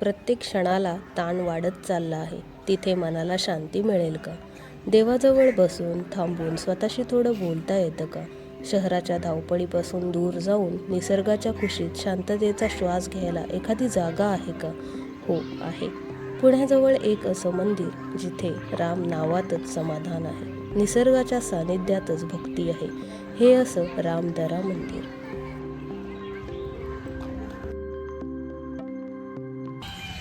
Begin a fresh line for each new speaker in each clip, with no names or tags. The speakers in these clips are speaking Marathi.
प्रत्येक क्षणाला ताण वाढत चालला आहे. तिथे मनाला शांती मिळेल का? देवाजवळ बसून थांबून स्वतःशी थोडं बोलता येतं का? शहराच्या धावपळीपासून दूर जाऊन निसर्गाच्या कुशीत शांततेचा श्वास घ्यायला एखादी जागा आहे का? हो आहे. पुण्याजवळ एक असं मंदिर जिथे राम नावातच समाधान आहे. निसर्गाच्या सानिध्यातच भक्ती आहे. हे असं रामदरा मंदिर.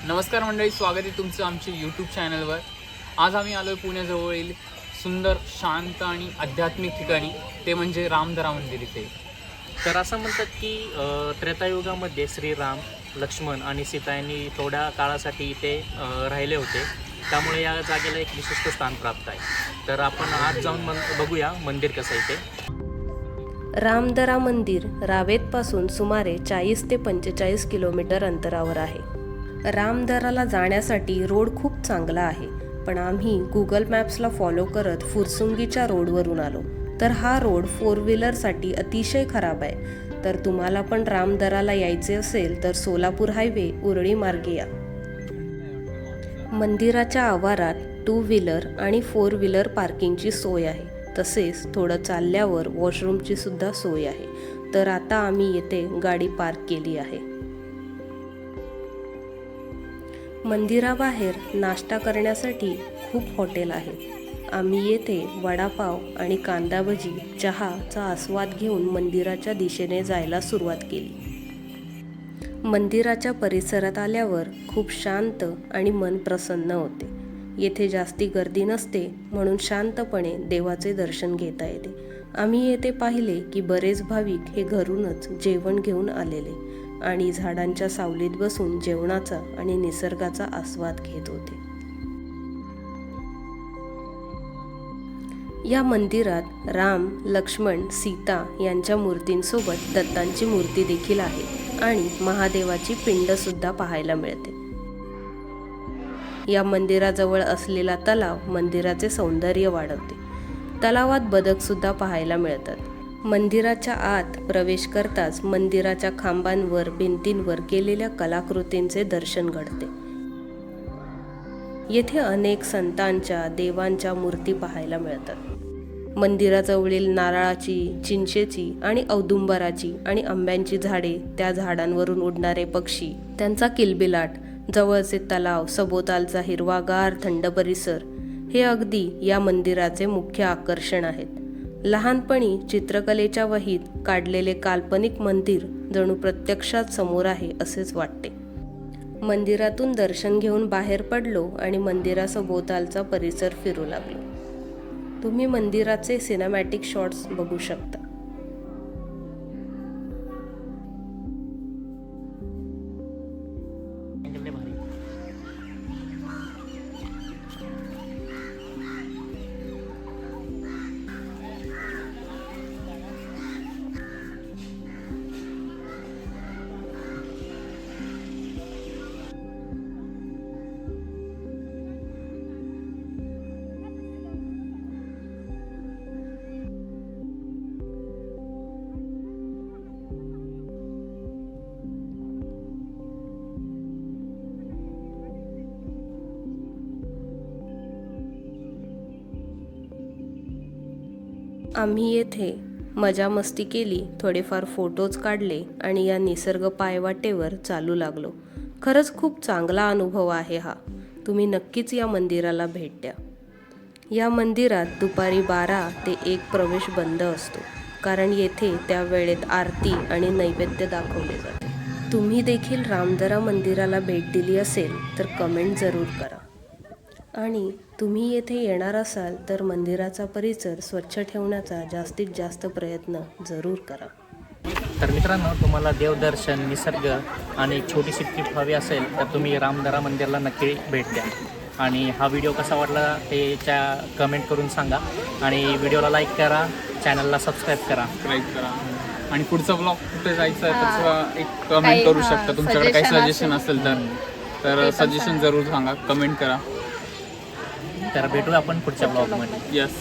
नमस्कार मंडळी स्वागत आहे तुमचं आमच्या यूट्यूब चॅनलवर आज आम्ही आलो आहे पुण्याजवळील सुंदर शांत आणि आध्यात्मिक ठिकाणी. ते म्हणजे रामदरा मंदिर इथे.
तर असं म्हणतात की त्रेतायुगामध्ये श्रीराम लक्ष्मण आणि सीता यांनी थोड्या काळासाठी इथे राहिले होते. त्यामुळे या जागेला एक विशिष्ट स्थान प्राप्त आहे. तर आपण आज जाऊन मन बघूया मंदिर कसं आहे ते
रामदरा मंदिर रावेतपासून सुमारे चाळीस ते पंचेचाळीस किलोमीटर अंतरावर आहे. रामदराला जाण्यासाठी रोड खूप चांगला आहे पण आम्ही गुगल मॅप्सला फॉलो करत फुरसुंगीच्या रोडवरून आलो. तर हा रोड फोर व्हीलरसाठी अतिशय खराब आहे. तर तुम्हाला पण रामदराला यायचे असेल तर सोलापूर हायवे उरळी मार्गे या. मंदिराच्या आवारात टू व्हीलर आणि फोर व्हीलर पार्किंगची सोय आहे. तसेच थोडं चालल्यावर वॉशरूमची सुद्धा सोय आहे. तर आता आम्ही येथे गाडी पार्क केली आहे. मंदिराबाहेर नाश्ता करण्यासाठी खूप हॉटेल आहेत आम्ही येथे वडापाव आणि कांदाभजी चहाचा आस्वाद घेऊन मंदिराच्या दिशेने जायला सुरुवात केली. मंदिराच्या परिसरात आल्यावर खूप शांत आणि मन प्रसन्न होते. येथे जास्ती गर्दी नसते म्हणून शांतपणे देवाचे दर्शन घेता येते. आम्ही येथे पाहिले की बरेच भाविक हे घरूनच जेवण घेऊन आलेले. आणि झाडांच्या सावलीत बसून जेवणाचा आणि निसर्गाचा आस्वाद घेत होते. या मंदिरात राम लक्ष्मण सीता यांच्या मूर्तींसोबत दत्तांची मूर्ती देखील आहे आणि महादेवाची पिंड सुद्धा पाहायला मिळते. या मंदिराजवळ असलेला तलाव मंदिराचे सौंदर्य वाढवते. तलावात बदक सुद्धा पाहायला मिळतात. मंदिराच्या आत प्रवेश करताच मंदिराच्या खांबांवर भिंतींवर केलेल्या कलाकृतींचे दर्शन घडते. येथे अनेक संतांच्या देवांच्या मूर्ती पाहायला मिळतात. मंदिराजवळील नारळाची चिंचेची आणि औदुंबराची आणि आंब्यांची झाडे त्या झाडांवरून उडणारे पक्षी त्यांचा किलबिलाट जवळचे तलाव सभोवतालचा हिरवागार थंड परिसर हे अगदी या मंदिराचे मुख्य आकर्षण आहेत. लहानपणी चित्रकलेच्या वहीत काढलेले काल्पनिक मंदिर जणू प्रत्यक्षात समोर आहे असेच वाटते. मंदिरातून दर्शन घेऊन बाहेर पडलो आणि मंदिरासभोवतालचा परिसर फिरू लागलो. तुम्ही मंदिराचे सिनेमॅटिक शॉट्स बघू शकता. आम्ही येथे मजा मस्ती केली थोडेफार फोटोज काढले आणि या निसर्ग पायवाटेवर चालू लागलो. खरंच खूप चांगला अनुभव आहे हा. तुम्ही नक्कीच या मंदिराला भेट द्या. या मंदिरात दुपारी बारा ते एक प्रवेश बंद असतो कारण येथे त्या वेळेत आरती आणि नैवेद्य दाखवले जाते. तुम्ही देखील रामदरा मंदिराला भेट दिली असेल तर कमेंट जरूर करा. आणि तुम्ही येथे येणार असाल तर मंदिराचा परिसर स्वच्छ ठेवण्याचा जास्तीत जास्त प्रयत्न जरूर करा.
तर मित्रांनो तुम्हाला देवदर्शन निसर्ग आणि एक छोटीशी ट्रिप हवी असेल तर तुम्ही रामदरा मंदिरला नक्की भेट द्या. आणि हा व्हिडिओ कसा वाटला ते त्या कमेंट करून सांगा. आणि व्हिडिओला लाईक करा चॅनलला सबस्क्राईब करा.
सबस्क्राईब करा. आणि पुढचा ब्लॉग कुठे जायचं आहे. त्याचं एक कमेंट करू शकता. तुमच्याकडे काही सजेशन असेल तर. तर सजेशन. जरूर सांगा. कमेंट करा.
तर भेटूया आपण पुढच्या ब्लॉगमध्ये.
यस